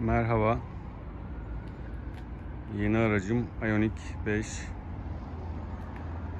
Merhaba. Yeni aracım Ioniq 5.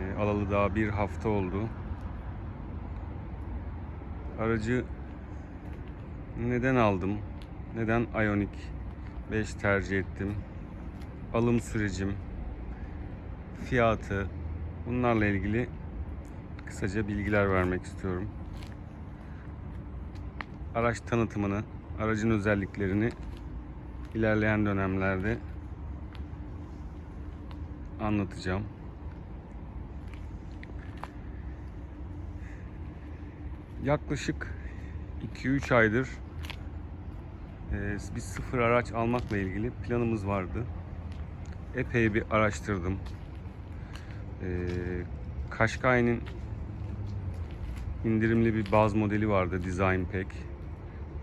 Ee, alalı daha bir hafta oldu. Aracı neden aldım? Neden Ioniq 5 tercih ettim? Alım sürecim, fiyatı, bunlarla ilgili kısaca bilgiler vermek istiyorum. Araç tanıtımını, aracın özelliklerini ilerleyen dönemlerde anlatacağım. Yaklaşık 2-3 aydır e, bir sıfır araç almakla ilgili planımız vardı. Epey bir araştırdım. E, Qashqai'nin indirimli bir baz modeli vardı Design Pack.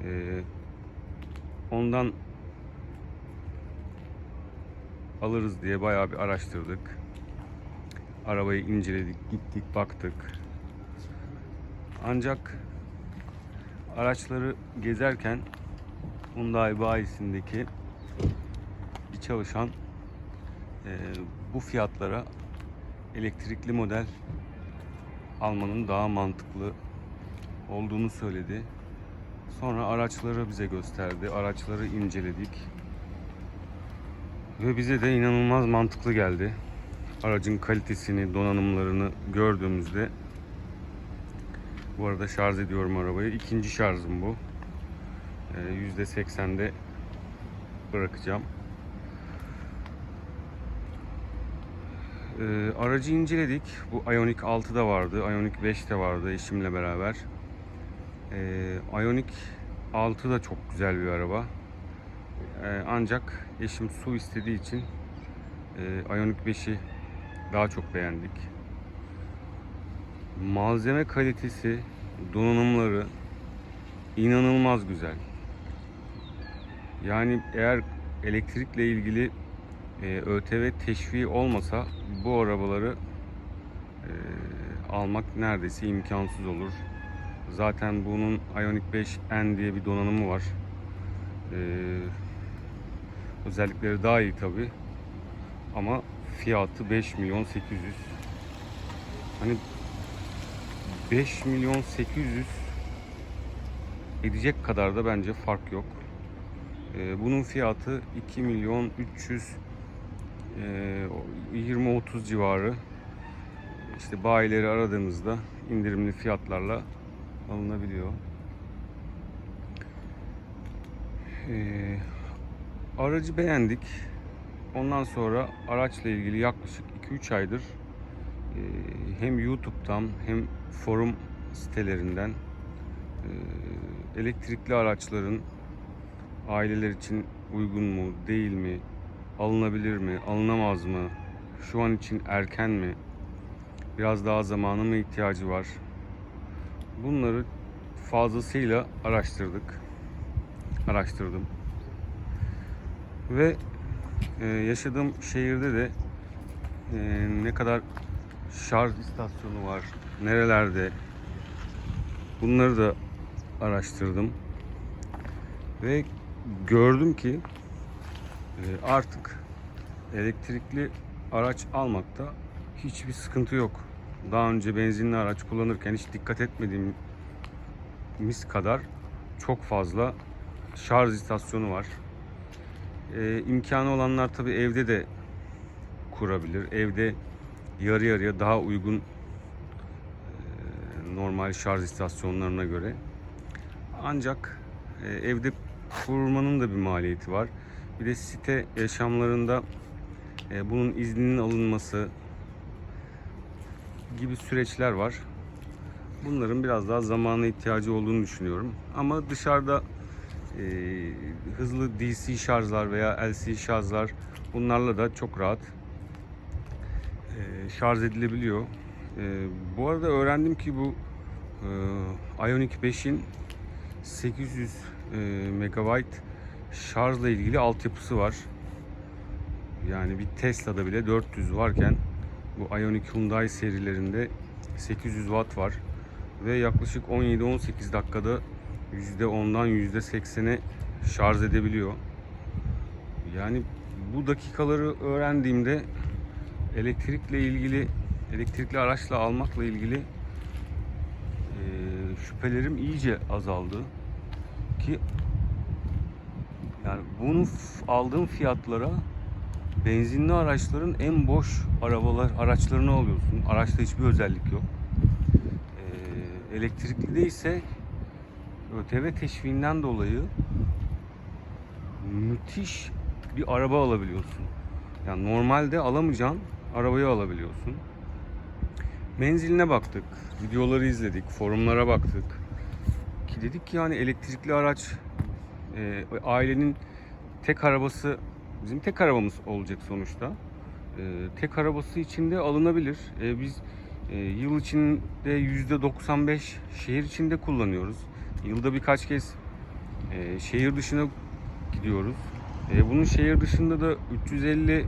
E, ondan alırız diye bayağı bir araştırdık. Arabayı inceledik, gittik, baktık. Ancak araçları gezerken Hyundai bayisindeki bir çalışan e, bu fiyatlara elektrikli model almanın daha mantıklı olduğunu söyledi. Sonra araçları bize gösterdi. Araçları inceledik. Ve bize de inanılmaz mantıklı geldi. Aracın kalitesini, donanımlarını gördüğümüzde bu arada şarj ediyorum arabayı. İkinci şarjım bu. Ee, %80'de bırakacağım. Ee, aracı inceledik. Bu Ioniq 6 da vardı. Ioniq 5 de vardı eşimle beraber. Ee, Ioniq 6 da çok güzel bir araba. Ee, ancak eşim su istediği için e, Ioniq 5'i daha çok beğendik. Malzeme kalitesi, donanımları inanılmaz güzel. Yani eğer elektrikle ilgili e, ÖTV teşviği olmasa bu arabaları e, almak neredeyse imkansız olur. Zaten bunun Ioniq 5N diye bir donanımı var. E, özellikleri daha iyi tabi. Ama fiyatı 5 milyon 800. Hani 5 milyon 800 edecek kadar da bence fark yok. Ee, bunun fiyatı 2 milyon 300 e, 20-30 civarı. İşte bayileri aradığınızda indirimli fiyatlarla alınabiliyor. Ee, aracı beğendik. Ondan sonra araçla ilgili yaklaşık 2-3 aydır hem YouTube'dan hem forum sitelerinden elektrikli araçların aileler için uygun mu, değil mi, alınabilir mi, alınamaz mı, şu an için erken mi, biraz daha zamana mı ihtiyacı var? Bunları fazlasıyla araştırdık. Araştırdım. Ve ee, yaşadığım şehirde de e, ne kadar şarj istasyonu var, nerelerde bunları da araştırdım. Ve gördüm ki e, artık elektrikli araç almakta hiçbir sıkıntı yok. Daha önce benzinli araç kullanırken hiç dikkat etmediğimiz kadar çok fazla şarj istasyonu var. Ee, imkanı olanlar tabi evde de kurabilir. Evde yarı yarıya daha uygun e, normal şarj istasyonlarına göre. Ancak e, evde kurmanın da bir maliyeti var. Bir de site yaşamlarında e, bunun izninin alınması gibi süreçler var. Bunların biraz daha zamana ihtiyacı olduğunu düşünüyorum. Ama dışarıda e, hızlı DC şarjlar veya LC şarjlar bunlarla da çok rahat e, şarj edilebiliyor. E, bu arada öğrendim ki bu e, Ioniq 5'in 800 e, MB şarjla ilgili altyapısı var. Yani bir Tesla'da bile 400 varken bu Ioniq Hyundai serilerinde 800 Watt var ve yaklaşık 17-18 dakikada %10'dan %80'e şarj edebiliyor. Yani bu dakikaları öğrendiğimde elektrikle ilgili, elektrikli araçla almakla ilgili eee, şüphelerim iyice azaldı. Ki yani bunu aldığım fiyatlara benzinli araçların en boş arabalar araçlarını alıyorsun. Araçta hiçbir özellik yok. Eee elektrikli de ise ÖTV teşviğinden dolayı müthiş bir araba alabiliyorsun. Yani normalde alamayacağın arabayı alabiliyorsun. Menziline baktık, videoları izledik, forumlara baktık. Ki dedik ki yani elektrikli araç e, ailenin tek arabası bizim tek arabamız olacak sonuçta. E, tek arabası içinde alınabilir. E, biz e, yıl içinde yüzde 95 şehir içinde kullanıyoruz. Yılda birkaç kez e, şehir dışına gidiyoruz. E, bunun şehir dışında da 350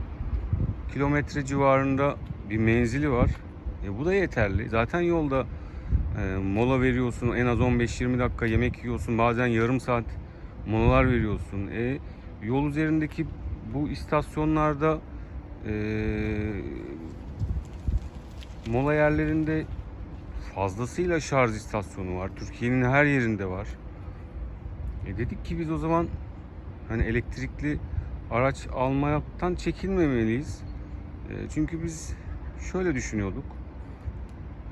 kilometre civarında bir menzili var. E, bu da yeterli. Zaten yolda e, mola veriyorsun. En az 15-20 dakika yemek yiyorsun. Bazen yarım saat molalar veriyorsun. E, yol üzerindeki bu istasyonlarda e, mola yerlerinde fazlasıyla şarj istasyonu var. Türkiye'nin her yerinde var. E dedik ki biz o zaman hani elektrikli araç almaktan çekinmemeliyiz. E, çünkü biz şöyle düşünüyorduk.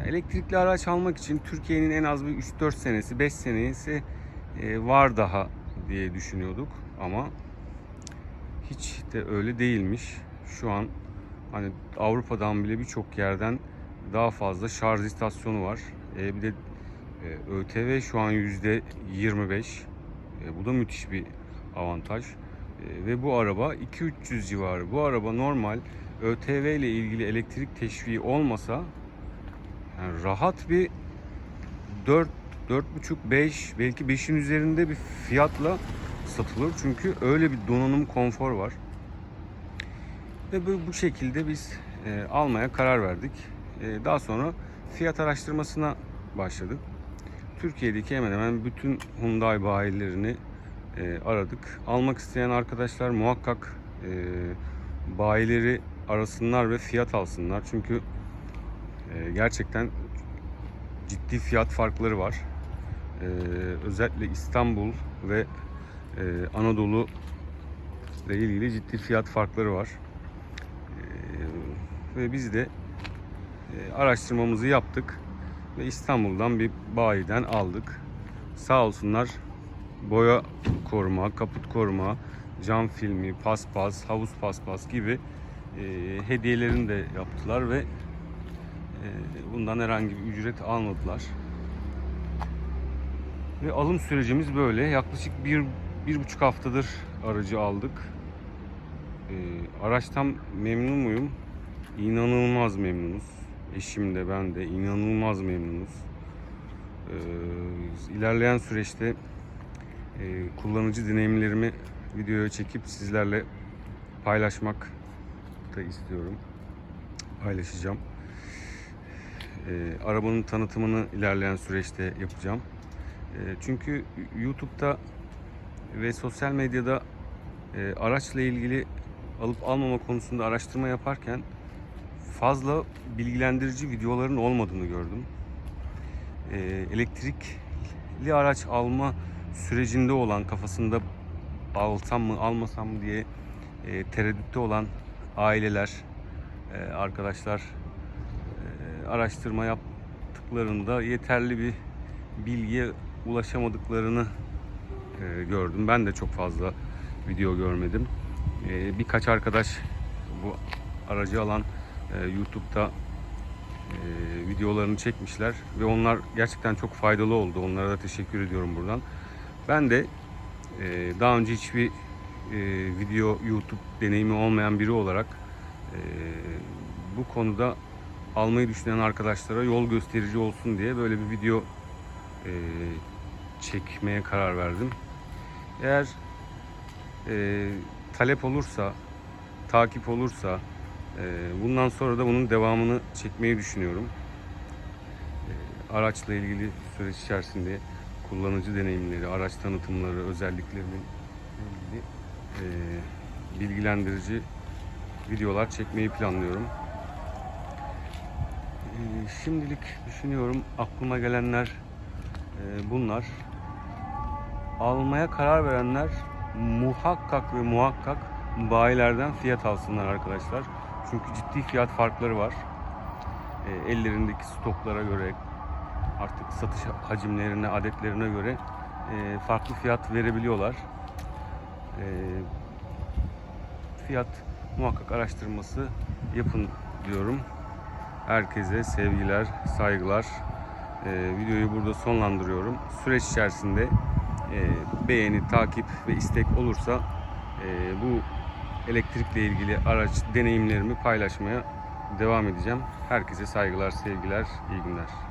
Elektrikli araç almak için Türkiye'nin en az bir 3-4 senesi, 5 senesi e, var daha diye düşünüyorduk. Ama hiç de öyle değilmiş. Şu an hani Avrupa'dan bile birçok yerden daha fazla şarj istasyonu var. E, bir de e, ÖTV şu an yüzde 25. E, bu da müthiş bir avantaj. E, ve bu araba 2-300 civarı. Bu araba normal ÖTV ile ilgili elektrik teşviği olmasa yani rahat bir 4 4,5 5 belki 5'in üzerinde bir fiyatla satılır. Çünkü öyle bir donanım konfor var. Ve bu, bu şekilde biz e, almaya karar verdik. E, daha sonra fiyat araştırmasına başladık. Türkiye'deki hemen hemen bütün Hyundai bayilerini e, aradık. Almak isteyen arkadaşlar muhakkak e, bayileri arasınlar ve fiyat alsınlar. Çünkü e, gerçekten ciddi fiyat farkları var. Özellikle İstanbul ve Anadolu ile ilgili ciddi fiyat farkları var. Ve biz de araştırmamızı yaptık ve İstanbul'dan bir bayiden aldık. Sağ olsunlar boya koruma, kaput koruma, cam filmi, paspas, havuz paspas gibi e, hediyelerini de yaptılar ve e, bundan herhangi bir ücret almadılar. Ve alım sürecimiz böyle. Yaklaşık bir, bir buçuk haftadır aracı aldık. E, araçtan memnun muyum? İnanılmaz memnunuz. Eşim de ben de inanılmaz memnunuz. E, ilerleyen süreçte e, kullanıcı deneyimlerimi videoya çekip sizlerle paylaşmak da istiyorum. Paylaşacağım. E, arabanın tanıtımını ilerleyen süreçte yapacağım. E, çünkü YouTube'da ve sosyal medyada e, araçla ilgili alıp almama konusunda araştırma yaparken fazla bilgilendirici videoların olmadığını gördüm. E, elektrikli araç alma sürecinde olan kafasında alsam mı almasam mı diye e, tereddütte olan aileler, e, arkadaşlar e, araştırma yaptıklarında yeterli bir bilgiye ulaşamadıklarını e, gördüm. Ben de çok fazla video görmedim. E, birkaç arkadaş bu aracı alan e, YouTube'da e, videolarını çekmişler ve onlar gerçekten çok faydalı oldu. Onlara da teşekkür ediyorum buradan. Ben de e, daha önce hiçbir e, video YouTube deneyimi olmayan biri olarak e, bu konuda almayı düşünen arkadaşlara yol gösterici olsun diye böyle bir video e, çekmeye karar verdim. Eğer e, talep olursa, takip olursa bundan sonra da bunun devamını çekmeyi düşünüyorum. E, araçla ilgili süreç içerisinde kullanıcı deneyimleri, araç tanıtımları, özelliklerinin ilgili e, bilgilendirici videolar çekmeyi planlıyorum. Ee, Şimdilik düşünüyorum aklıma gelenler e, bunlar. Almaya karar verenler muhakkak ve muhakkak bayilerden fiyat alsınlar arkadaşlar. Çünkü ciddi fiyat farkları var. E, ellerindeki stoklara göre artık satış hacimlerine, adetlerine göre e, farklı fiyat verebiliyorlar. E, fiyat muhakkak araştırması yapın diyorum. Herkese sevgiler, saygılar. E, videoyu burada sonlandırıyorum. Süreç içerisinde e, beğeni, takip ve istek olursa e, bu elektrikle ilgili araç deneyimlerimi paylaşmaya devam edeceğim. Herkese saygılar, sevgiler, iyi günler.